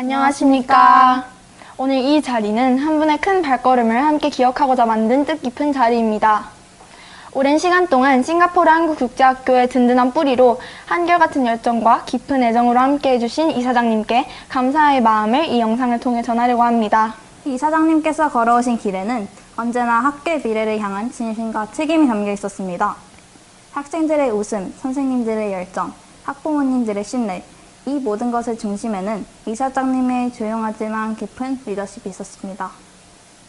안녕하십니까. 오늘 이 자리는 한 분의 큰 발걸음을 함께 기억하고자 만든 뜻깊은 자리입니다. 오랜 시간 동안 싱가포르 한국국제학교의 든든한 뿌리로 한결같은 열정과 깊은 애정으로 함께 해주신 이사장님께 감사의 마음을 이 영상을 통해 전하려고 합니다. 이사장님께서 걸어오신 길에는 언제나 학교의 미래를 향한 진심과 책임이 담겨 있었습니다. 학생들의 웃음, 선생님들의 열정, 학부모님들의 신뢰, 이 모든 것의 중심에는 이사장님의 조용하지만 깊은 리더십이 있었습니다.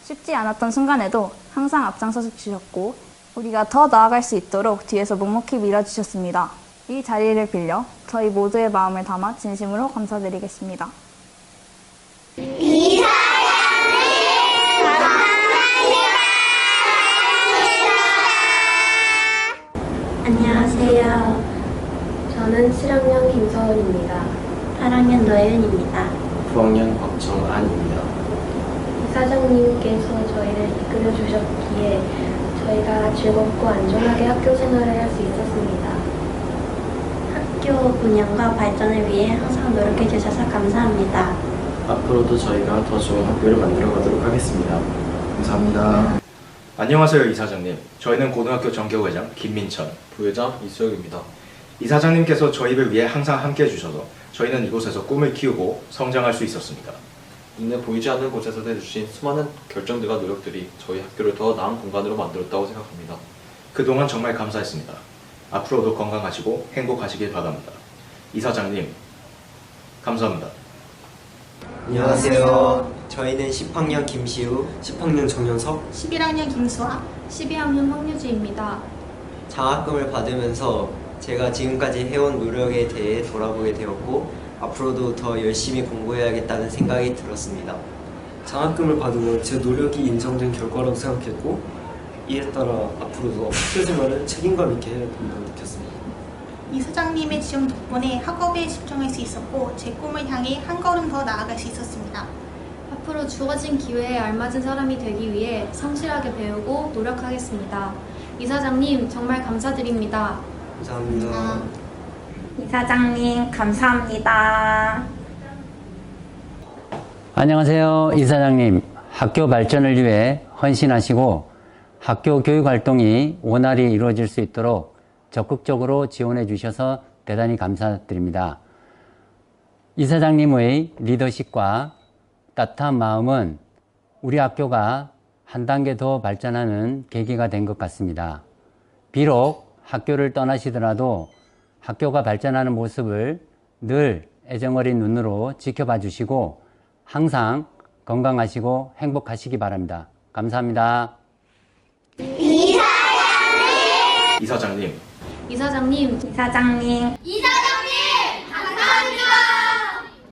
쉽지 않았던 순간에도 항상 앞장서서 주셨고 우리가 더 나아갈 수 있도록 뒤에서 묵묵히 밀어주셨습니다. 이 자리를 빌려 저희 모두의 마음을 담아 진심으로 감사드리겠습니다. 안녕하세요. 저는 7학년 김서은입니다. 8학년 노예은입니다. 9학년 박정안입니다. 이사장님께서 저희를 이끌어 주셨기에 저희가 즐겁고 안전하게 학교 생활을 할 수 있었습니다. 학교 분양과 발전을 위해 항상 노력해 주셔서 감사합니다. 앞으로도 저희가 더 좋은 학교를 만들어 가도록 하겠습니다. 감사합니다. 안녕하세요 이사장님. 저희는 고등학교 정교회장 김민천. 부회장 이수혁입니다. 이사장님께서 저희를 위해 항상 함께 해주셔서 저희는 이곳에서 꿈을 키우고 성장할 수 있었습니다. 눈에 보이지 않는 곳에서 해주신 수많은 결정들과 노력들이 저희 학교를 더 나은 공간으로 만들었다고 생각합니다. 그동안 정말 감사했습니다. 앞으로도 건강하시고 행복하시길 바랍니다. 이사장님, 감사합니다. 안녕하세요. 저희는 10학년 김시우, 10학년 정현석, 11학년 김수아, 12학년 황유주입니다. 장학금을 받으면서 제가 지금까지 해온 노력에 대해 돌아보게 되었고 앞으로도 더 열심히 공부해야겠다는 생각이 들었습니다. 장학금을 받으면 제 노력이 인정된 결과라고 생각했고 이에 따라 앞으로도 학교 생활을 책임감 있게 해야 된다고 느꼈습니다. 이 사장님의 지원 덕분에 학업에 집중할 수 있었고 제 꿈을 향해 한 걸음 더 나아갈 수 있었습니다. 앞으로 주어진 기회에 알맞은 사람이 되기 위해 성실하게 배우고 노력하겠습니다. 이사장님 정말 감사드립니다. 감사합니다. 이사장님 감사합니다. 안녕하세요. 이사장님. 학교 발전을 위해 헌신하시고 학교 교육 활동이 원활히 이루어질 수 있도록 적극적으로 지원해 주셔서 대단히 감사드립니다. 이사장님의 리더십과 따뜻한 마음은 우리 학교가 한 단계 더 발전하는 계기가 된 것 같습니다. 비록 학교를 떠나시더라도 학교가 발전하는 모습을 늘 애정어린 눈으로 지켜봐 주시고 항상 건강하시고 행복하시기 바랍니다. 감사합니다. 이사장님, 이사장님 이사장님 이사